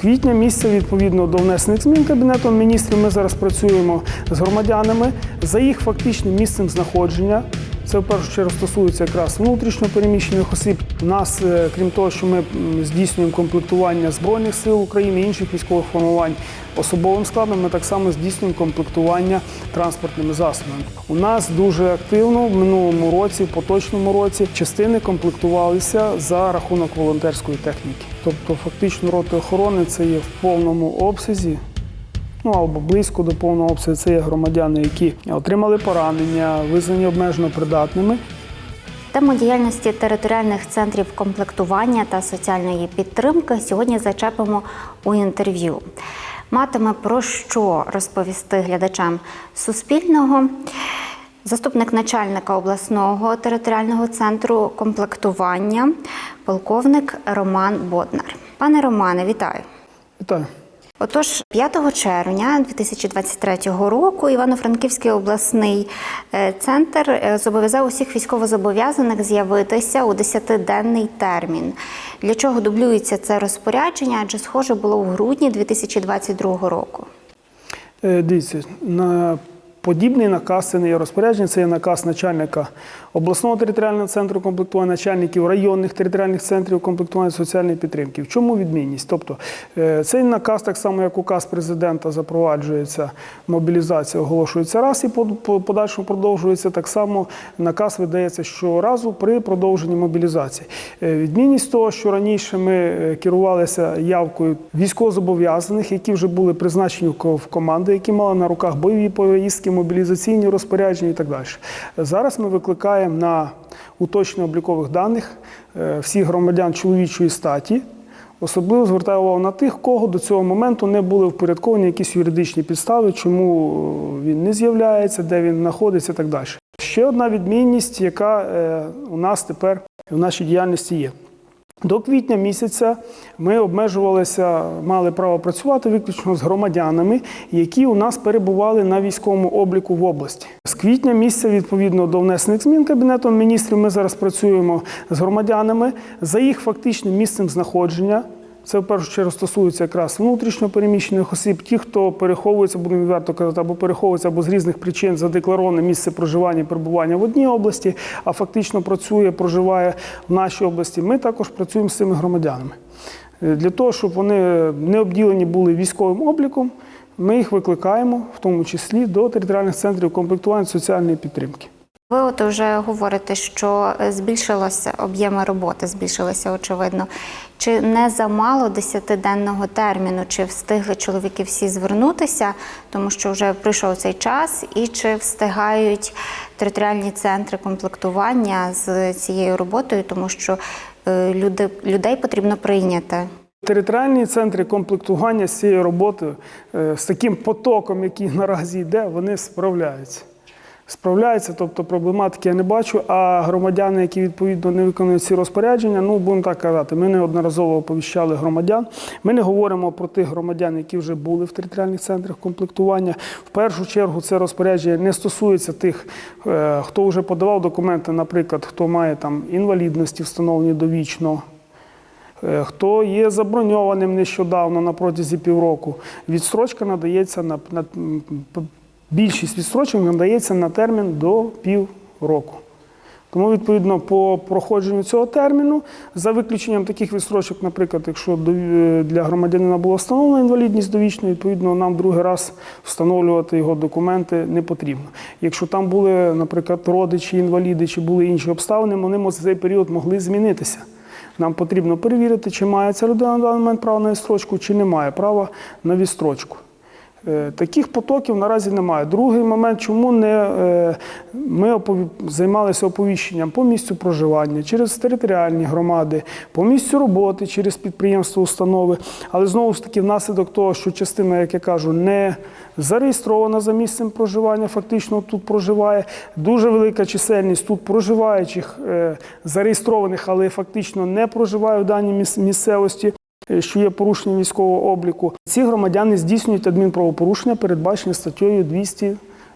Квітня місяця, відповідно до внесених змін Кабінетом міністрів, ми зараз працюємо з громадянами за їх фактичним місцем знаходження. Це в першу чергу стосується якраз внутрішньо переміщених осіб. У нас, е, крім того, що ми здійснюємо комплектування Збройних сил України, інших військових формувань особовим складом, ми так само здійснюємо комплектування транспортними засобами. У нас дуже активно в минулому році, в поточному році, частини комплектувалися за рахунок волонтерської техніки. Тобто, фактично, роти охорони це є в повному обсязі ну або близько до повного обсягу. Це є громадяни, які отримали поранення, визнані обмежено придатними. Тему діяльності територіальних центрів комплектування та соціальної підтримки сьогодні зачепимо у інтерв'ю. Матиме про що розповісти глядачам Суспільного. Заступник начальника обласного територіального центру комплектування, полковник Роман Боднар. Пане Романе, вітаю. Вітаю. Отож, 5 червня 2023 року Івано-Франківський обласний е, центр е, зобов'язав усіх військовозобов'язаних з'явитися у 10-денний термін. Для чого дублюється це розпорядження? Адже схоже було в грудні 2022 року. Е, Дивіться, на подібний наказ це не є розпорядження, це є наказ начальника обласного територіального центру комплектування, начальників районних територіальних центрів комплектування соціальної підтримки. В чому відмінність? Тобто е, цей наказ, так само як указ президента, запроваджується мобілізація, оголошується раз і по- по подальшому продовжується. Так само наказ видається щоразу при продовженні мобілізації. Е, Відмінність того, що раніше ми е, керувалися явкою військовозобов'язаних, які вже були призначені в команди, які мали на руках бойові повістки, мобілізаційні розпорядження і так далі. Зараз ми викликаємо на уточнення облікових даних е, всіх громадян чоловічої статі. Особливо звертаю увагу на тих, кого до цього моменту не були впорядковані якісь юридичні підстави, чому е, він не з'являється, де він знаходиться і так далі. Ще одна відмінність, яка е, у нас тепер в нашій діяльності є. До квітня місяця ми обмежувалися, мали право працювати виключно з громадянами, які у нас перебували на військовому обліку в області. З квітня місяця, відповідно до внесених змін Кабінетом міністрів, ми зараз працюємо з громадянами за їх фактичним місцем знаходження. Це в першу чергу стосується якраз внутрішньо переміщених осіб, ті, хто переховується, будемо відверто казати, або переховується, або з різних причин задеклароване місце проживання і перебування в одній області, а фактично працює, проживає в нашій області. Ми також працюємо з цими громадянами. Е, Для того, щоб вони не обділені були військовим обліком, ми їх викликаємо, в тому числі до територіальних центрів комплектування соціальної підтримки. Ви от вже говорите, що е, збільшилося об'єми роботи, збільшилися очевидно. Чи не замало 10-денного терміну? Чи встигли чоловіки всі звернутися, тому що вже прийшов цей час, і чи встигають територіальні центри комплектування з цією роботою, тому що е, люди, людей потрібно прийняти? Територіальні центри комплектування з цією роботою, е, з таким потоком, який наразі йде, вони справляються. Справляються, тобто проблематики я не бачу. А громадяни, які відповідно не виконують ці розпорядження, ну будемо так казати, ми неодноразово оповіщали громадян. Ми не говоримо про тих громадян, які вже були в територіальних центрах комплектування. В першу чергу це розпорядження не стосується тих, е, хто вже подавав документи, наприклад, хто має там інвалідності, встановлені довічно. Е, Хто є заброньованим нещодавно на протязі півроку, відстрочка надається на, на більшість відстрочок надається на термін до півроку. Тому, відповідно, по проходженню цього терміну, за виключенням таких відстрочок, наприклад, якщо е, для громадянина була встановлена інвалідність довічно, відповідно, нам другий раз встановлювати його документи не потрібно. Якщо там були, наприклад, родичі, інваліди чи були інші обставини, вони за цей період могли змінитися. Нам потрібно перевірити, чи має ця людина на даний момент право на відстрочку, чи не має права на відстрочку. Е, Таких потоків наразі немає. Другий момент, чому не е, ми займалися оповіщенням по місцю проживання через територіальні громади, по місцю роботи через підприємства, установи. Але знову ж таки, внаслідок того, що частина, як я кажу, не зареєстрована за місцем проживання, фактично тут проживає. Дуже велика чисельність тут проживаючих, е, зареєстрованих, але фактично не проживає в даній місцевості що є порушенням військового обліку. Ці громадяни здійснюють адмінправопорушення, передбачені статтею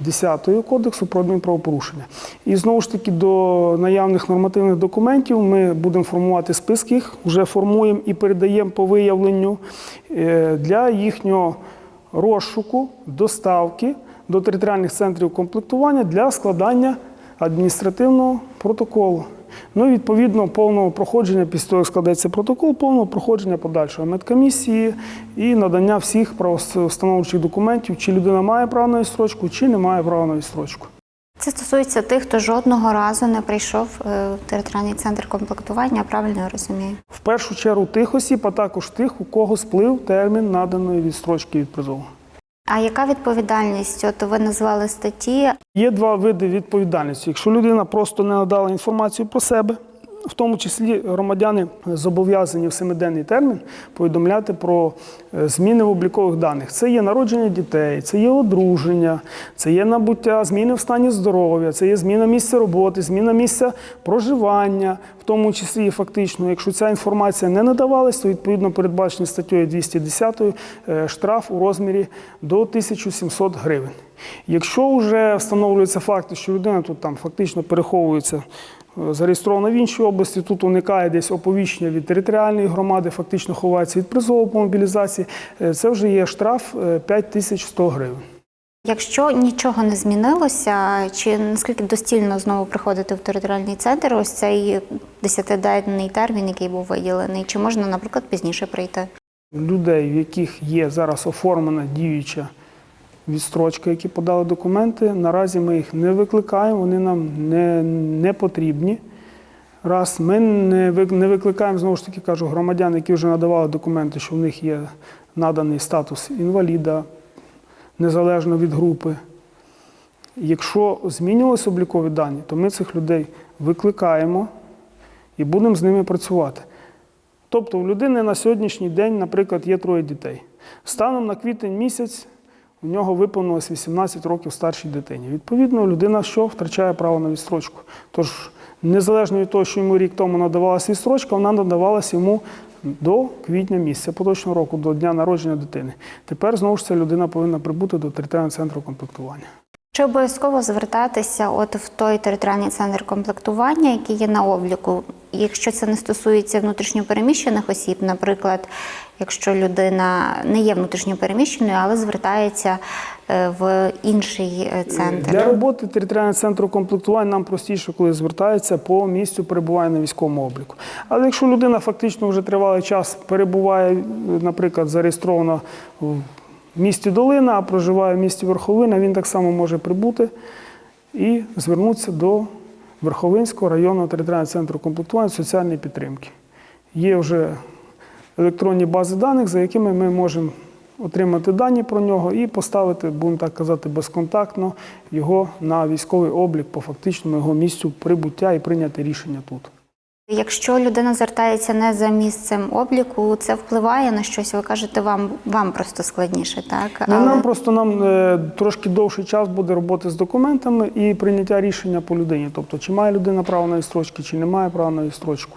10 кодексу про адмінправопорушення. І знову ж таки до наявних нормативних документів ми будемо формувати списки, їх вже формуємо і передаємо по виявленню е, для їхнього розшуку, доставки до територіальних центрів комплектування для складання адміністративного протоколу. Ну і відповідно повного проходження, після того, як складеться протокол, повного проходження подальшої медкомісії і надання всіх правовстановчих документів, чи людина має право на відстрочку, чи не має права на відстрочку. Це стосується тих, хто жодного разу не прийшов е, в територіальний центр комплектування, правильно я розумію? В першу чергу тих осіб, а також тих, у кого сплив термін наданої відстрочки від призову. А яка відповідальність? От ви назвали статті. Є два види відповідальності. Якщо людина просто не надала інформацію про себе, в тому числі громадяни зобов'язані в семиденний термін повідомляти про е, зміни в облікових даних. Це є народження дітей, це є одруження, це є набуття зміни в стані здоров'я, це є зміна місця роботи, зміна місця проживання, в тому числі і фактично. Якщо ця інформація не надавалась, то відповідно передбачені статтею 210 е, штраф у розмірі до 1700 гривень. Якщо вже встановлюються факти, що людина тут там фактично переховується е, зареєстрована в іншій області, тут уникає десь оповіщення від територіальної громади, фактично ховається від призову по мобілізації, е, це вже є штраф е, 5100 гривень. Якщо нічого не змінилося, чи наскільки достільно знову приходити в територіальний центр, ось цей десятиденний термін, який був виділений, чи можна, наприклад, пізніше прийти? Людей, в яких є зараз оформлена діюча відстрочка, які подали документи, наразі ми їх не викликаємо, вони нам не, не потрібні. Раз ми не не викликаємо, знову ж таки кажу, громадян, які вже надавали документи, що в них є наданий статус інваліда, незалежно від групи. Якщо змінювалися облікові дані, то ми цих людей викликаємо і будемо з ними працювати. Тобто у людини на сьогоднішній день, наприклад, є троє дітей. Станом на квітень місяць у нього виповнилось 18 років старшій дитині. Відповідно, людина що втрачає право на відстрочку. Тож, незалежно від того, що йому рік тому надавалася відстрочка, вона надавалася йому до квітня місяця поточного року, до дня народження дитини. Тепер знову ж ця людина повинна прибути до територіального центру комплектування. Чи обов'язково звертатися от в той територіальний центр комплектування, який є на обліку, якщо це не стосується внутрішньопереміщених осіб, наприклад, якщо людина не є внутрішньопереміщеною, але звертається е, в інший е, центр? Для роботи територіального центру комплектування нам простіше, коли звертаються по місцю перебування на військовому обліку. Але якщо людина фактично вже тривалий час перебуває, наприклад, зареєстрована в місті Долина, а проживає в місті Верховина, він так само може прибути і звернутися до Верховинського районного територіального центру комплектування соціальної підтримки. Є вже електронні бази даних, за якими ми можемо отримати дані про нього і поставити, будемо так казати, безконтактно його на військовий облік по фактичному його місцю прибуття і прийняти рішення тут. Якщо людина звертається не за місцем обліку, це впливає на щось. Ви кажете, вам вам просто складніше, так? Ну, Нам просто нам е, трошки довший час буде роботи з документами і прийняття рішення по людині. Тобто, чи має людина право на відстрочки, чи не має права на відстрочку.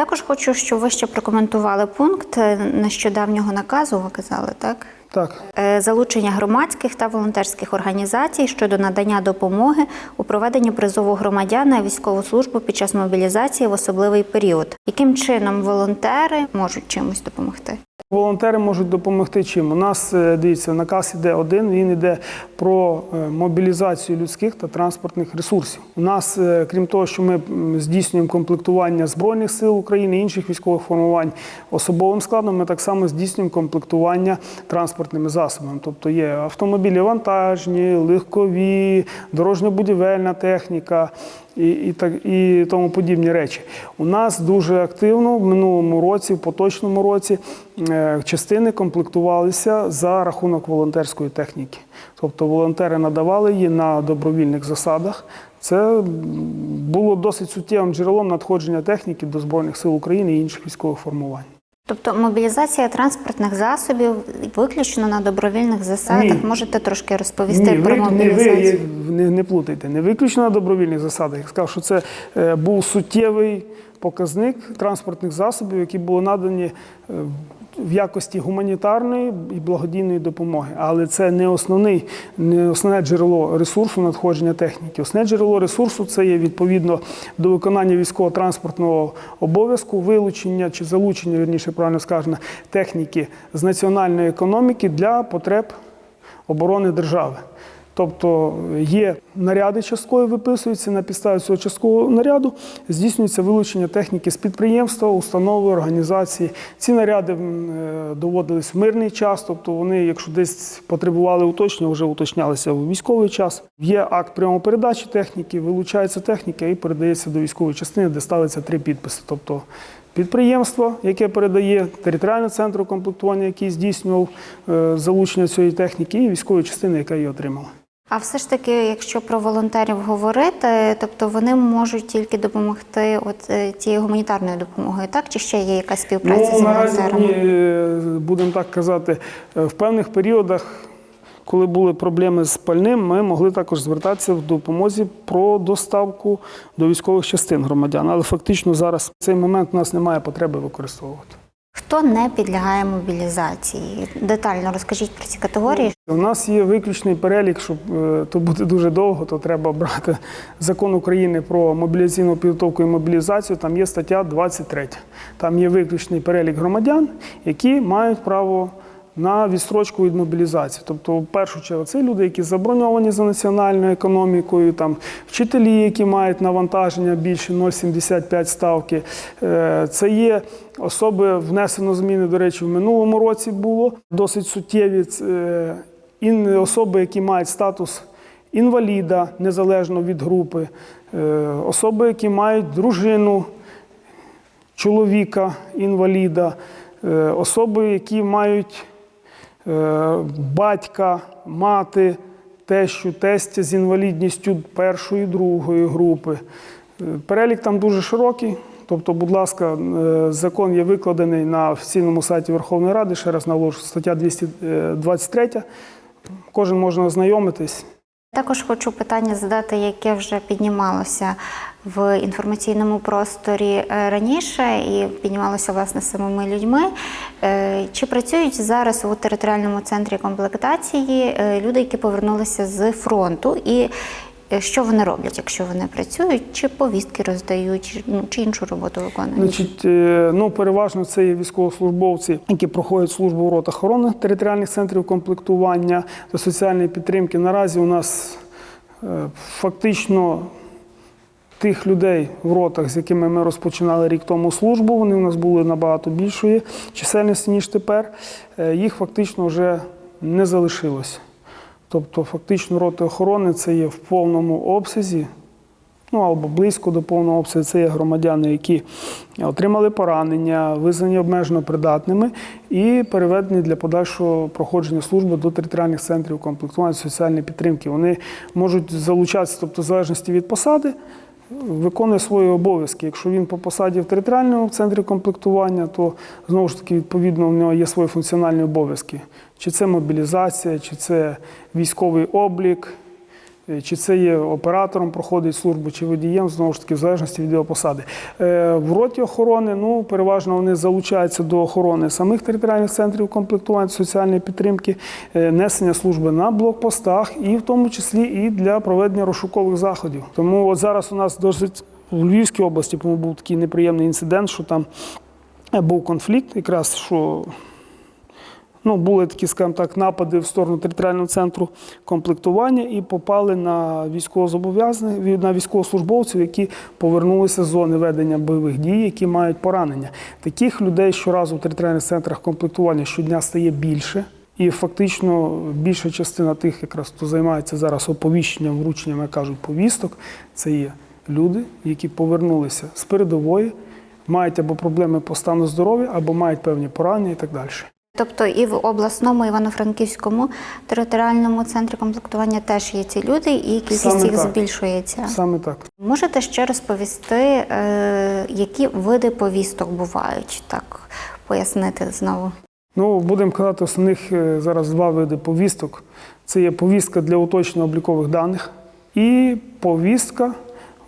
Також хочу, щоб ви ще прокоментували пункт е, нещодавнього наказу. Ви казали, так? Так, Е, Залучення громадських та волонтерських організацій щодо надання допомоги у проведенні призову громадян на військову службу під час мобілізації в особливий період. Яким чином волонтери можуть чимось допомогти? Волонтери можуть допомогти чим. У нас е, дивіться, наказ іде один. Він іде про е, мобілізацію людських та транспортних ресурсів. У нас, е, крім того, що ми здійснюємо комплектування збройних сил України інших військових формувань особовим складом, ми так само здійснюємо комплектування транспортними засобами. Тобто є автомобілі вантажні, легкові, дорожньо-будівельна техніка. І, і, так, і тому подібні речі. У нас дуже активно в минулому році, в поточному році, е, частини комплектувалися за рахунок волонтерської техніки. Тобто волонтери надавали її на добровільних засадах. Це було досить суттєвим джерелом надходження техніки до Збройних сил України і інших військових формувань. Тобто мобілізація транспортних засобів виключно на добровільних засадах. Ні. Можете трошки розповісти Ні, про ви, мобілізацію? ви не, не плутайте, не виключно на добровільних засадах. Я сказав, що це е, був суттєвий показник транспортних засобів, які були надані е, в якості гуманітарної і благодійної допомоги. Але це не основний, не основне джерело ресурсу надходження техніки. Основне джерело ресурсу це є відповідно до виконання військово-транспортного обов'язку, вилучення чи залучення, вірніше правильно сказано, техніки з національної економіки для потреб оборони держави. Тобто є наряди частково виписуються на підставі цього часткового наряду, здійснюється вилучення техніки з підприємства, установи, організації. Ці наряди е, доводились в мирний час, тобто вони, якщо десь потребували уточнення, вже уточнялися у військовий час. Є акт прямо передачі техніки, вилучається техніка і передається до військової частини, де ставиться три підписи. Тобто Підприємство, яке передає територіальний центр комплектування, який здійснював е, залучення цієї техніки, і військової частини, яка її отримала. А все ж таки, якщо про волонтерів говорити, тобто вони можуть тільки допомогти от е, тією гуманітарною допомогою, так чи ще є якась співпраця з Ну, наразі волонтерами? е, будемо так казати, е, в певних періодах, коли були проблеми з пальним, ми могли також звертатися в допомозі про доставку до військових частин громадян. Але фактично зараз цей момент у нас немає потреби використовувати. Хто не підлягає мобілізації? Детально розкажіть про ці категорії. У нас є виключний перелік, щоб е, то буде дуже довго, то треба брати закон України про мобілізаційну підготовку і мобілізацію. Там є стаття 23. Там є виключний перелік громадян, які мають право на відстрочку від мобілізації. Тобто, в першу чергу, це люди, які заброньовані за національною економікою, там вчителі, які мають навантаження більше 0,75 ставки. Е, Це є особи, внесено зміни, до речі, в минулому році було досить суттєві. Особи, які мають статус інваліда незалежно від групи, е, особи, які мають дружину, чоловіка, інваліда, е, особи, які мають е, батька, мати, тещу, тестя з інвалідністю першої, другої групи. Е, Перелік там дуже широкий. Тобто, будь ласка, е, закон є викладений на офіційному сайті Верховної Ради. Ще раз наголошу, стаття 223. Кожен може ознайомитись. Також хочу питання задати, яке вже піднімалося в інформаційному просторі е, раніше і піднімалося власне самими людьми. Е, Чи працюють зараз у територіальному центрі комплектації е, люди, які повернулися з фронту, і що вони роблять, якщо вони працюють, чи повістки роздають, ну, чи іншу роботу виконують? Значить, ну, переважно це є військовослужбовці, які проходять службу в ротах охорони територіальних центрів комплектування та соціальної підтримки. Наразі у нас фактично тих людей в ротах, з якими ми розпочинали рік тому службу, вони у нас були набагато більшої чисельності, ніж тепер. Е, Їх фактично вже не залишилось. Тобто, фактично, роти охорони це є в повному обсязі ну або близько до повного обсягу. Це є громадяни, які отримали поранення, визнані обмежено придатними і переведені для подальшого проходження служби до територіальних центрів комплектування соціальної підтримки. Вони можуть залучатися, тобто в залежності від посади. Виконує свої обов'язки. Якщо він по посаді в територіальному центрі комплектування, то знову ж таки відповідно в нього є свої функціональні обов'язки. Чи це мобілізація, чи це військовий облік, Чи це є оператором, проходить службу, чи водієм, знову ж таки, в залежності від його посади. Е, В роті охорони, ну, переважно вони залучаються до охорони самих територіальних центрів комплектування соціальної підтримки, е, несення служби на блокпостах, і в тому числі і для проведення розшукових заходів. Тому от зараз у нас досить в Львівській області, був такий неприємний інцидент, що там е, був конфлікт, якраз що Ну, були такі, скажімо так, напади в сторону територіального центру комплектування і попали на військовозобов'язаних, на військовослужбовців, які повернулися з зони ведення бойових дій, які мають поранення. Таких людей щоразу в територіальних центрах комплектування щодня стає більше. І фактично більша частина тих, якраз хто займається зараз оповіщенням, врученням, як кажуть, повісток, це є люди, які повернулися з передової, мають або проблеми по стану здоров'я, або мають певні поранення і так далі. Тобто і в обласному Івано-Франківському територіальному центрі комплектування теж є ці люди, і кількість їх збільшується. Саме так. Можете ще розповісти, е, які види повісток бувають, так пояснити знову. Ну, будемо казати, основних е, зараз два види повісток. Це є повістка для уточнення облікових даних і повістка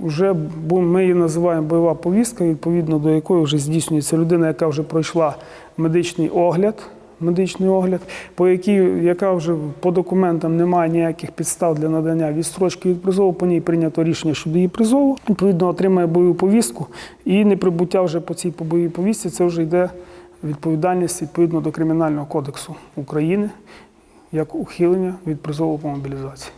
вже ми її називаємо бойова повістка, відповідно до якої вже здійснюється людина, яка вже пройшла медичний огляд. Медичний огляд, по якій, яка вже по документам не має ніяких підстав для надання відстрочки від призову, по ній прийнято рішення щодо її призову, відповідно отримає бойову повістку, і неприбуття вже по цій бойовій повістці це вже йде відповідальність відповідно до Кримінального кодексу України як ухилення від призову по мобілізації.